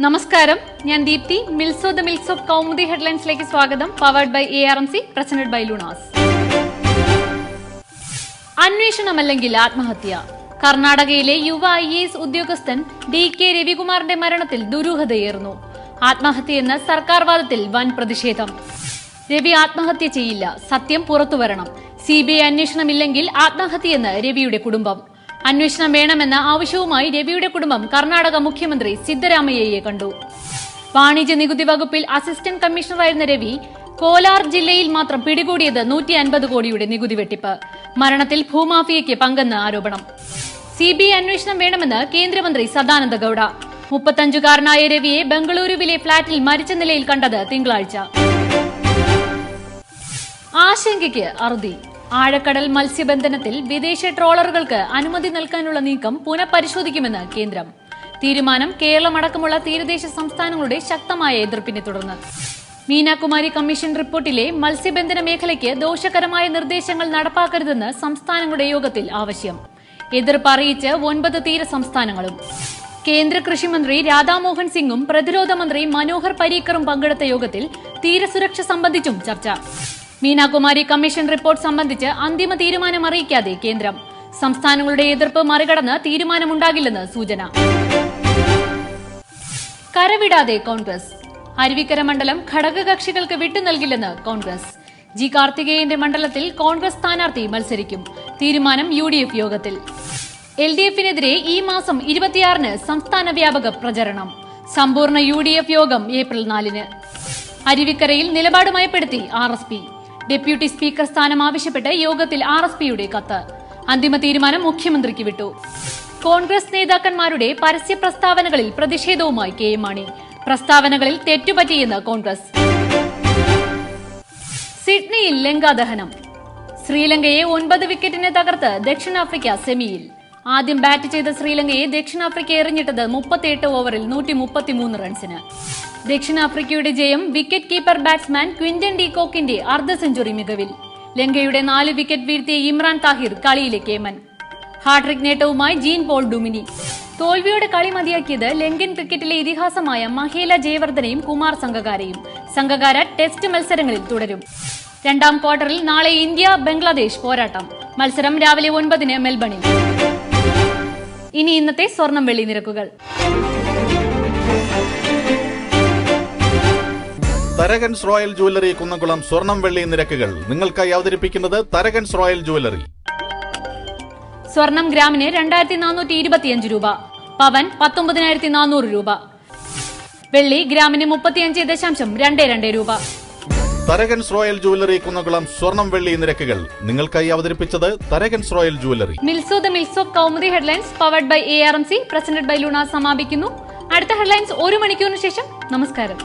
നമസ്കാരം. ഞാൻ ദീപ്തി. മിൽസോ ദ മിൽസ് ഓഫ് കൗമുദി ഹെഡ്ലൈൻസിലേക്ക് സ്വാഗതം. Powered by A R M C presented by Lunas അന്വേഷണമല്ലെങ്കിൽ ആത്മഹത്യ. കർണാടകയിലെ യുവ ഐ എസ് ഉദ്യോഗസ്ഥൻ ഡി കെ രവികുമാറിന്റെ മരണത്തിൽ ദുരൂഹതയേറുന്നു. ആത്മഹത്യയെന്ന സർക്കാർ വാദത്തിൽ വൻ പ്രതിഷേധം. രവി ആത്മഹത്യ ചെയ്യില്ല. സത്യം പുറത്തുവരണം. സി ബി ഐ അന്വേഷണമില്ലെങ്കിൽ ആത്മഹത്യയെന്ന് രവിയുടെ കുടുംബം. അന്വേഷണം വേണമെന്ന ആവശ്യവുമായി രവിയുടെ കുടുംബം കർണാടക മുഖ്യമന്ത്രി സിദ്ധരാമയ്യയെ കണ്ടു. വാണിജ്യ നികുതി വകുപ്പിൽ അസിസ്റ്റന്റ് കമ്മീഷണറായിരുന്ന രവി കോലാർ ജില്ലയിൽ മാത്രം പിടികൂടിയത് നൂറ്റി അൻപത് കോടിയുടെ നികുതി വെട്ടിപ്പ്. മരണത്തിൽ ഭൂമാഫിയയ്ക്ക് പങ്കെന്ന് ആരോപണം. സി ബി ഐ അന്വേഷണം വേണമെന്ന് കേന്ദ്രമന്ത്രി സദാനന്ദ ഗൌഡ. മുപ്പത്തഞ്ചുകാരനായ രവിയെ ബംഗളൂരുവിലെ ഫ്ളാറ്റിൽ മരിച്ച നിലയിൽ കണ്ടത് തിങ്കളാഴ്ച. ആശങ്കയ്ക്ക് അറുതി. ആഴക്കടൽ മത്സ്യബന്ധനത്തിൽ വിദേശ ട്രോളറുകൾക്ക് അനുമതി നൽകാനുള്ള നീക്കം പുനഃപരിശോധിക്കുമെന്ന് കേന്ദ്രം. തീരുമാനം കേരളമടക്കമുള്ള തീരദേശ സംസ്ഥാനങ്ങളുടെ ശക്തമായ എതിർപ്പിനെ തുടർന്ന്. മീനാകുമാരി കമ്മീഷൻ റിപ്പോർട്ടിലെ മത്സ്യബന്ധന മേഖലയ്ക്ക് ദോഷകരമായ നിർദ്ദേശങ്ങൾ നടപ്പാക്കരുതെന്ന് സംസ്ഥാനങ്ങളുടെ യോഗത്തിൽ ആവശ്യം. എതിർപ്പ് അറിയിച്ച് ഒൻപത് തീര സംസ്ഥാനങ്ങളും. കേന്ദ്ര കൃഷിമന്ത്രി രാധാമോഹൻ സിംഗും പ്രതിരോധ മന്ത്രി മനോഹർ പരീക്കറും പങ്കെടുത്ത യോഗത്തിൽ തീരസുരക്ഷ സംബന്ധിച്ചും ചർച്ച. മീനാകുമാരി കമ്മീഷൻ റിപ്പോർട്ട് സംബന്ധിച്ച് അന്തിമ തീരുമാനം അറിയിക്കാതെ കേന്ദ്രം. സംസ്ഥാനങ്ങളുടെ എതിർപ്പ് മറികടന്ന് തീരുമാനമുണ്ടാകില്ലെന്ന് സൂചന. കരവിടാതെ കോൺഗ്രസ്. അരുവിക്കര മണ്ഡലം ഘടകകക്ഷികൾക്ക് വിട്ടു നൽകില്ലെന്ന് കോൺഗ്രസ്. ജി കാർത്തികേയന്റെ മണ്ഡലത്തിൽ കോൺഗ്രസ് സ്ഥാനാർത്ഥി മത്സരിക്കും. തീരുമാനം യു ഡി എഫ് യോഗത്തിൽ. എൽ ഡി എഫിനെതിരെ ഈ മാസം ഇരുപത്തിയാറിന് സംസ്ഥാന വ്യാപക പ്രചരണം. സമ്പൂർണ യു ഡി എഫ് യോഗം ഏപ്രിൽ നാലിന്. അരുവിക്കരയിൽ നിലപാട് മയപ്പെടുത്തി R S P. Deputy speaker സ്ഥാനം ആവശ്യപ്പെട്ട് യോഗത്തിൽ ആർ എസ് പിയുടെ കത്ത്. അന്തിമ തീരുമാനം മുഖ്യമന്ത്രിക്ക് വിട്ടു. കോൺഗ്രസ് നേതാക്കന്മാരുടെ പരസ്യ പ്രസ്താവനകളിൽ പ്രതിഷേധവുമായി കെ എം മാണി. പ്രസ്താവനകളിൽ തെറ്റുപറ്റിയെന്ന് കോൺഗ്രസ്. സിഡ്നിയിൽ ലങ്കാദഹനം. ശ്രീലങ്കയെ ഒൻപത് വിക്കറ്റിന് തകർത്ത് ദക്ഷിണാഫ്രിക്ക സെമിയിൽ. ആദ്യം ബാറ്റ് ചെയ്ത ശ്രീലങ്കയെ ദക്ഷിണാഫ്രിക്ക എറിഞ്ഞിട്ടത് മുപ്പത്തിയെട്ട് ഓവറിൽ നൂറ്റി മുപ്പത്തിമൂന്ന് റൺസിന് ദക്ഷിണാഫ്രിക്കയുടെ ജയം വിക്കറ്റ് കീപ്പർ ബാറ്റ്സ്മാൻ ക്വിന്റൻ ഡീകോക്കിന്റെ അർദ്ധ സെഞ്ചുറി മികവിൽ. ലങ്കയുടെ നാല് വിക്കറ്റ് വീഴ്ത്തിയ ഇമ്രാൻ താഹിർ കളിയിലെ കേമൻ ഹാട്രിക് നേട്ടവുമായി ജീൻ പോൾ ഡുമിനി. തോൽവിയുടെ കളി മതിയാക്കിയത് ലങ്കൻ ക്രിക്കറ്റിലെ ഇതിഹാസമായ മഹേല ജയവർദ്ധനയും കുമാർ സംഘകാരയും സംഘകാര ടെസ്റ്റ് മത്സരങ്ങളിൽ തുടരും. രണ്ടാം ക്വാർട്ടറിൽ നാളെ ഇന്ത്യ ബംഗ്ലാദേശ് പോരാട്ടം. മത്സരം രാവിലെ ഒൻപതിന് മെൽബണിൽ. ഇനി ഇന്നത്തെ സ്വർണം വെള്ളി നിരക്കുകൾ. തരകൻസ് റോയൽ ജുവല്ലറി കുന്നംകുളം സ്വർണം വെള്ളി നിരക്കുകൾ. നിങ്ങൾക്കായി അവതരിപ്പിക്കുന്നത് തരകൻസ് റോയൽ ജുവല്ലറി. സ്വർണം ഗ്രാമിന് രണ്ടായിരത്തി നാനൂറ്റി ഇരുപത്തിയഞ്ച് രൂപ. പവൻ പത്തൊമ്പതിനായിരത്തി നാനൂറ് രൂപ. വെള്ളി ഗ്രാമിന് മുപ്പത്തിയഞ്ച് ദശാംശം രണ്ട് രണ്ട് രൂപ. തരകൻസ് റോയൽ ജുവലറി കുന്നകുളം സ്വർണം വെള്ളി നിരക്കുകൾ നിങ്ങൾക്കായി അവതരിപ്പിച്ചത് തരകൻസ് റോയൽ ജുവല്ലറി. മിൽസോ the മിൽസോ Kaumudi headlines powered by A R M C presented by Luna സമാപിക്കുന്നു. അടുത്ത ഹെഡ്ലൈൻസ് ഒരു മണിക്കൂറിന് ശേഷം. നമസ്കാരം.